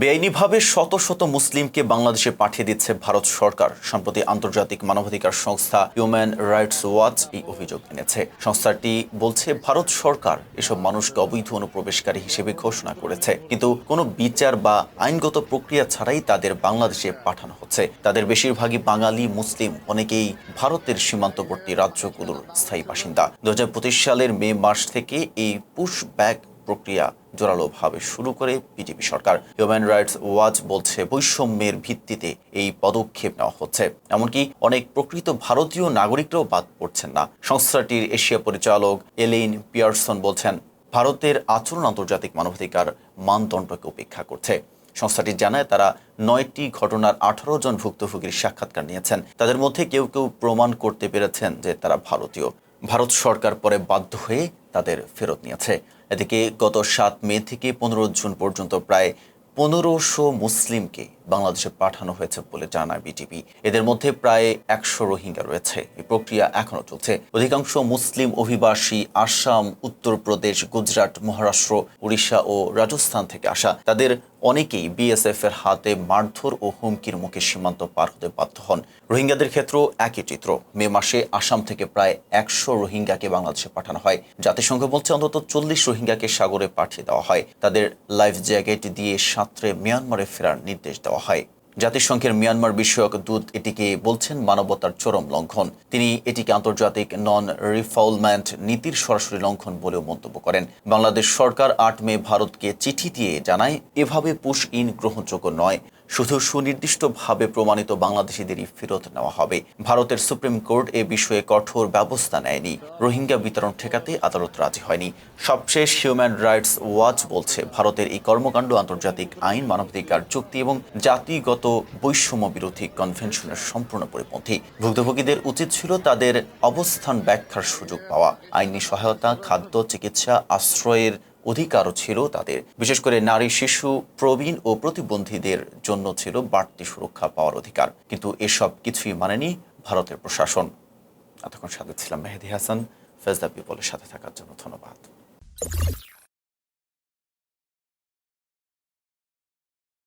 বেআইনিভাবে শত শত মুসলিমকে বাংলাদেশে পাঠিয়ে দিচ্ছে ভারত সরকার, সম্প্রতি আন্তর্জাতিক মানবাধিকার সংস্থা হিউম্যান রাইটস ওয়াচ এই অভিযোগ এনেছে। সংস্থাটি বলছে, ভারত সরকার এসব মানুষকে অবৈধ অনুপ্রবেশকারী হিসেবে ঘোষণা করেছে। কিন্তু কোনো বিচার বা আইনগত প্রক্রিয়া ছাড়াই তাদের বাংলাদেশে পাঠানো হচ্ছে। তাদের বেশিরভাগই বাঙালি, মুসলিম, অনেকেই ভারতের সীমান্তবর্তী রাজ্যগুলোর স্থায়ী বাসিন্দা। দু হাজার পঁচিশ সালের মে মাস থেকে এই পুশ ব্যাক প্রক্রিয়া জোরালোভাবে শুরু করে বিজেপি সরকার। হিউম্যান রাইটস ওয়াচ বলছে বৈষম্যের ভিত্তিতে এই পদক্ষেপ নেওয়া হচ্ছে। এমনকি অনেক প্রকৃত ভারতীয় নাগরিকরাও বাদ পড়ছেন না। সংস্থাটির এশিয়া পরিচালক এলেইন পিয়ারসন বলছেন, ভারতের আচরণ আন্তর্জাতিক মানবাধিকার মানদণ্ডকে উপেক্ষা করছে। সংস্থাটি জানায়, তারা নয়টি ঘটনার আঠারো জন ভুক্তভোগীর সাক্ষাৎকার নিয়েছেন। তাদের মধ্যে কেউ কেউ প্রমাণ করতে পেরেছেন যে তারা ভারতীয়। ভারত সরকার পরে বাধ্য হয়ে তাদের ফেরত নিয়েছে। এদিকে গত সাত মে থেকে পনেরো জুন পর্যন্ত প্রায় পনেরোশো মুসলিমকে বাংলাদেশে পাঠানো হয়েছে বলে জানায় বিটিপি এদের মধ্যে প্রায় একশো রোহিঙ্গা রয়েছে। এই প্রক্রিয়া এখনও চলছে। অধিকাংশ মুসলিম অভিবাসী আসাম, উত্তরপ্রদেশ, গুজরাট, মহারাষ্ট্র, উড়িষ্যা ও রাজস্থান থেকে আসা। তাদের অনেকেই বিএসএফ এর হাতে মারধর ও হুমকির মুখে সীমান্ত পার হতে বাধ্য হন। রোহিঙ্গাদের ক্ষেত্রেও একই চিত্র। মে মাসে আসাম থেকে প্রায় একশো রোহিঙ্গাকে বাংলাদেশে পাঠানো হয়। জাতিসংঘ বলছে অন্তত চল্লিশ রোহিঙ্গাকে সাগরে পাঠিয়ে দেওয়া হয়। তাদের লাইফ জ্যাকেট দিয়ে সাঁতরে মিয়ানমারে ফেরার নির্দেশ দেওয়া হয়। জাতিসংঘের মিয়ানমার বিষয়ক দূত এটিকে বলছেন মানবতার চরম লঙ্ঘন। তিনি এটিকে আন্তর্জাতিক নন রিফাউলমেন্ট নীতির সরাসরি লঙ্ঘন বলেও মন্তব্য করেন। বাংলাদেশ সরকার আট মে ভারতকে চিঠি দিয়ে জানায়, এভাবে পুশ ইন গ্রহণযোগ্য নয়। শুধু সুনির্দিষ্টভাবে প্রমাণিত বাংলাদেশিদেরই ফেরত নেওয়া হবে। ভারতের সুপ্রিম কোর্ট এ বিষয়ে কঠোর ব্যবস্থা নেয়নি। রোহিঙ্গা বিতরণ ঠেকাতে আদালত রাজি হয়নি। সবশেষ হিউম্যান রাইটস ওয়াচ বলছে, ভারতের এই কর্মকাণ্ড আন্তর্জাতিক আইন, মানবাধিকার, চুক্তি এবং জাতিগত বৈষম্য বিরোধী কনভেনশনের সম্পূর্ণ পরিপন্থী। ভুক্তভোগীদের উচিত ছিল তাদের অবস্থান ব্যাখ্যার সুযোগ পাওয়া। আইনি সহায়তা, খাদ্য, চিকিৎসা, আশ্রয়ের অধিকারও ছিল তাদের। বিশেষ করে নারী, শিশু, প্রবীণ ও প্রতিবন্ধীদের জন্য ছিল বাড়তি সুরক্ষা পাওয়ার অধিকার। কিন্তু এসব কিছুই মানেনি ভারতের প্রশাসন। এতক্ষণ সাথে ছিলাম মেহেদি হাসান। ফেজদা পিপলের সাথে থাকার জন্য ধন্যবাদ।